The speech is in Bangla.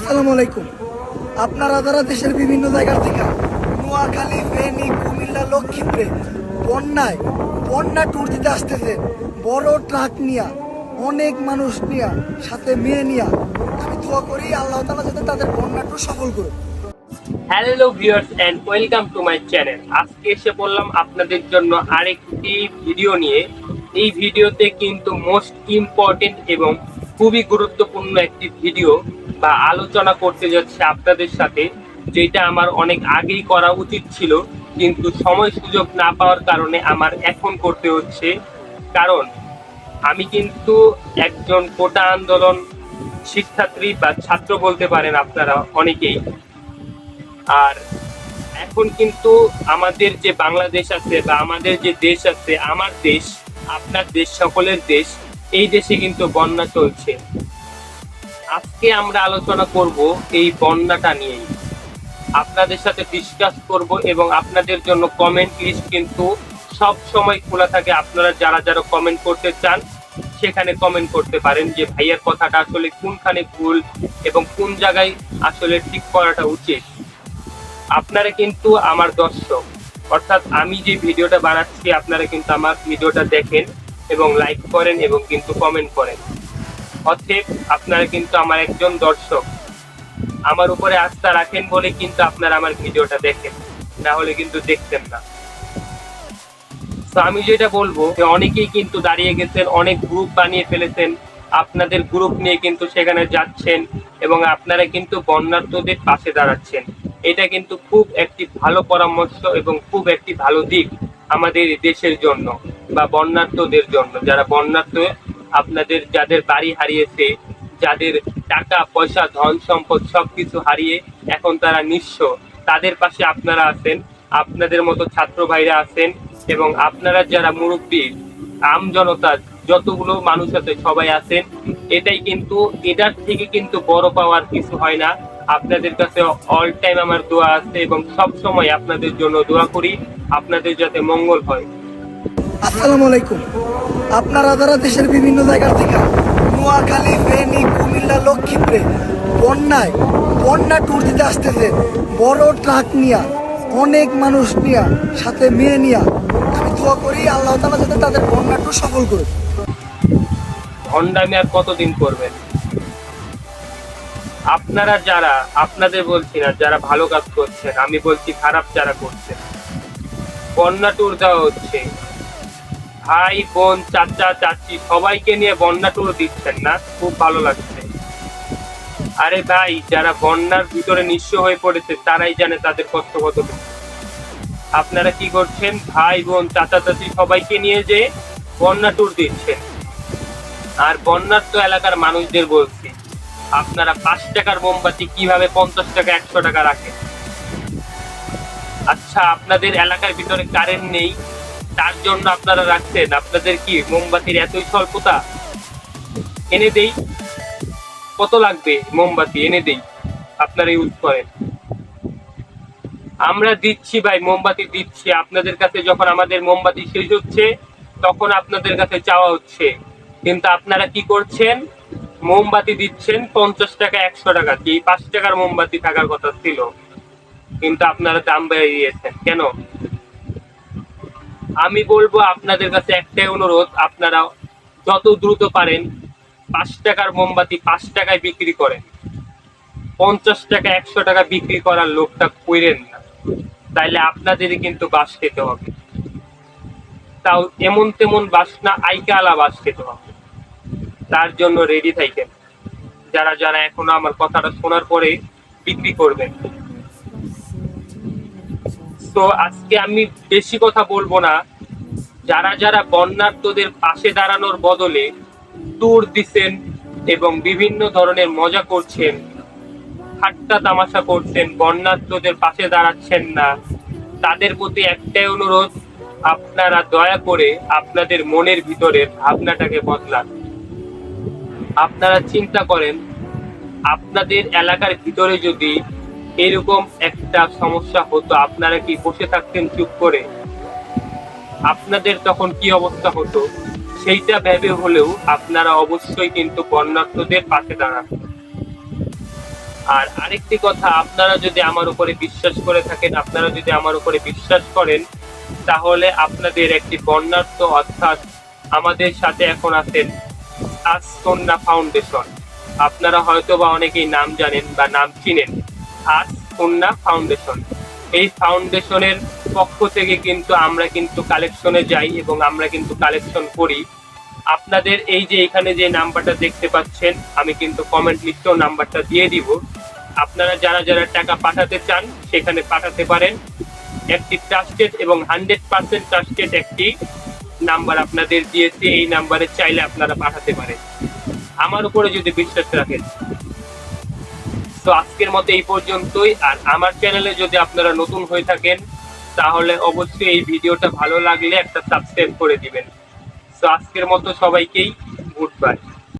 আসসালামু আলাইকুম। আপনারা যারা দেশের বিভিন্ন জায়গার থেকে নোয়াখালী, ফেনী, কুমিল্লা, লক্ষ্মীপুরে বন্যায় বন্যা ট্যুর দিতে আসতেছে, বড় ট্রাক নিয়া, অনেক মানুষ নিয়া, সাথে মেয়ে নিয়া, আমি দোয়া করি আল্লাহ তালা যাতে তাদের বন্যা ট্যুর সফল করুক। Hello viewers and welcome to my channel আজকে এসে বললাম আপনাদের জন্য আরেকটি ভিডিও নিয়ে। এই ভিডিওতে কিন্তু মোস্ট ইম্পর্টেন্ট এবং খুবই গুরুত্বপূর্ণ একটি ভিডিও বা আলোচনা করতে যাচ্ছে আপনাদের সাথে, যেটা আমার অনেক আগেই করা উচিত ছিল, কিন্তু সময় সুযোগ না পাওয়ার কারণে আমার এখন করতে হচ্ছে। কারণ, আমি কিন্তু একজন কোটা আন্দোলন শিক্ষার্থী বা ছাত্র বলতে পারেন আপনারা অনেকেই। আর এখন কিন্তু আমাদের যে বাংলাদেশ আছে বা আমাদের যে দেশ আছে, আমার দেশ, আপনার দেশ, সকলের দেশ এই দেশে কিন্তু বন্যা চলছে। আজকে আমরা আলোচনা করব এই বন্যাটা নিয়েই। আপনাদের সাথে ডিসকাস করব এবং আপনাদের জন্য কমেন্ট লিস্ট কিন্তু সব সময় খোলা থাকে। আপনারা যারা যারা কমেন্ট করতে চান, সেখানে কমেন্ট করতে পারেন যে ভাইয়ার কথাটা আসলে কোনখানে ভুল এবং কোন জায়গায় আসলে ঠিক করাটা উচিত। আপনারা কিন্তু আমার দর্শক। অর্থাৎ আমি যে ভিডিওটা বানাচ্ছি, আপনারা কিন্তু আমার ভিডিওটা দেখেন। এবং লাইক করেন এবং কিন্তু কমেন্ট করেন। অতএব আপনারা কিন্তু আমার একজন দর্শক। আমার উপরে আস্থা রাখেন বলে কিন্তু আপনারা আমার ভিডিওটা দেখেন। না হলে কিন্তু দেখতেন না। তো আমি যেটা বলব, যে অনেকেই কিন্তু দাঁড়িয়ে গেছেন, অনেক গ্রুপ বানিয়ে ফেলেছেন। আপনাদের গ্রুপ নিয়ে কিন্তু সেখানে যাচ্ছেন এবং আপনারা কিন্তু বন্যার্থদের পাশে দাঁড়াচ্ছেন। এটা কিন্তু খুব একটি ভালো পরামর্শ এবং খুব একটি ভালো দিক আমাদের দেশের জন্য। বা বন্যার্থদের জন্য, যারা বন্যার্থ আপনাদের যাদের বাড়ি হারিয়েছে, যাদের টাকা, পয়সা, ধন সম্পদ সবকিছু হারিয়ে এখন তারা নিঃস্ব, তাদের পাশে আপনারা আছেন, আপনাদের মতো ছাত্র ভাইরা আছেন এবং আপনারা যারা মুরব্বী, আম জনতা, যতগুলো মানুষ আছে, সবাই আছেন, এটাই কিন্তু, এটার থেকে কিন্তু বড় পাওয়ার কিছু হয় না। আপনাদের কাছে অল টাইম আমার দোয়া আছে এবং সব সময় আপনাদের জন্য দোয়া করি, আপনাদের যাতে মঙ্গল হয়। আসসালামু আলাইকুম। আপনারা যারা দেশের বিভিন্ন জায়গার থেকে নোয়াখালী, ফেনী, কুমিল্লা লক্ষ্মীপুরে বন্যায়, বন্যা ট্যুর দিতে আসতেছে, বড় ট্রাক নিয়া, অনেক মানুষ নিয়া, সাথে মেয়ে নিয়া, আমি দোয়া করি আল্লাহ তালা যাতে তাদের বন্যা ট্যুর সফল করুক ভণ্ডামি আর কতদিন করবেন? আপনারা যারা, আপনাদের বলছি না, যারা ভালো কাজ করছেন, আমি বলছি খারাপ যারা করছেন, বন্যা ট্যুর দেওয়া হচ্ছে। ভাই, বোন, চাচা, চাচি, সবাইকে নিয়ে বন্যা ট্যুর দিচ্ছেন না? খুব ভালো লাগছে। আরে ভাই, যারা বন্যার ভিতরে নিঃস্ব হয়ে পড়েছে, তারাই জানে তাদের কষ্ট কতটুকু আপনারা কি করছেন? ভাই, বোন, চাচা, চাচি সবাইকে নিয়ে যে বন্যা ট্যুর দিচ্ছেন। আর বন্যার্থ এলাকার মানুষদের বলছি, আপনারা পাঁচ টাকার মোমবাতি কীভাবে পঞ্চাশ টাকা, একশো টাকা রাখেন? আচ্ছা আপনাদের এলাকার ভিতরে কারেন্ট নেই তার জন্য আপনারা রাখছেন। আপনাদের কি মোমবাতির এতই স্বল্পতা? এনে দেই। কত লাগবে মোমবাতি? এনে দেই। আপনারা ইউজ করেন। আমরা দিচ্ছি ভাই, মোমবাতি দিচ্ছি। আপনাদের কাছে যখন আমাদের মোমবাতি শেষ হচ্ছে, তখন আপনাদের কাছে চাওয়া হচ্ছে। কিন্তু আপনারা কি করছেন? মোমবাতি দিচ্ছেন পঞ্চাশ টাকা, একশো টাকা। কি? পাঁচ টাকার মোমবাতি থাকার কথা ছিল। কিন্তু আপনারা দাম বেড়ে দিয়েছেন। কেন? আমি বলব আপনাদের কাছে একটাই অনুরোধ, আপনারা যত দ্রুত পারেন পাঁচ টাকার মোমবাতি পাঁচ টাকায় বিক্রি করেন। পঞ্চাশ টাকা, একশো টাকা বিক্রি করার লোকটা কইরেন না। তাইলে আপনাদেরই কিন্তু বাস খেতে হবে। তাও এমন তেমন বাস না, আইকালা বাস খেতে হবে। তার জন্য রেডি থাকেন যারা যারা এখনও আমার কথাটা শোনার পরে বিক্রি করবেন। তো আজকে আমি বেশি কথা বলব না। যারা যারা বন্যার্থদের পাশে দাঁড়ানোর বদলে ট্যুর দিচ্ছেন এবং বিভিন্ন ধরনের মজা করছেন, ঠাট্টা তামাশা করছেন বন্যার্থদের পাশে দাঁড়াচ্ছেন না, তাদের প্রতি একটাই অনুরোধ, আপনারা দয়া করে আপনাদের মনের ভিতরের ভাবনাটাকে বদলান। আপনারা চিন্তা করেন, আপনাদের এলাকার ভিতরে যদি এরকম একটা সমস্যা হতো। আপনারা কি বসে থাকতেন চুপ করে? আপনাদের তখন কি অবস্থা হতো? সেইটা ভেবে হলেও আপনারা অবশ্যই কিন্তু বন্যার্থদের পাশে দাঁড়ান। আর আরেকটি কথা, আপনারা যদি আমার উপরে বিশ্বাস করে থাকেন, আপনারা যদি আমার উপরে বিশ্বাস করেন, তাহলে আপনাদের একটি বর্ণাঢ্য অর্থাৎ আমাদের সাথে এখন আছেন আজ কন্যা ফাউন্ডেশন। আপনারা হয়তো বা অনেকেই নাম জানেন বা নাম চিনেন। আজ কন্যা ফাউন্ডেশন এই ফাউন্ডেশনের পক্ষ থেকে কিন্তু আমরা কিন্তু কালেকশনে যাই এবং আমরা কিন্তু কালেকশন করি। আপনাদের এই যে এখানে যে নাম্বারটা দেখতে পাচ্ছেন, আমি কিন্তু কমেন্ট লিস্টেও নাম্বারটা দিয়ে দিব। আপনারা যারা যারা টাকা পাঠাতে চান, সেখানে পাঠাতে পারেন। একটি ট্রাস্টেড এবং হান্ড্রেড পার্সেন্ট ট্রাস্টেড একটি নাম্বার আপনাদের দিয়েছি। এই নাম্বারে চাইলে আপনারা পাঠাতে পারেন। আমার উপরে যদি বিশ্বাস রাখেন তো আজকের মতো এই পর্যন্তই। আর আমার চ্যানেলে যদি আপনারা নতুন হয়ে থাকেন, তাহলে অবশ্যই এই ভিডিওটা ভালো লাগলে একটা সাবস্ক্রাইব করে দিবেন। তো আজকের মতো সবাইকেই গুড বাই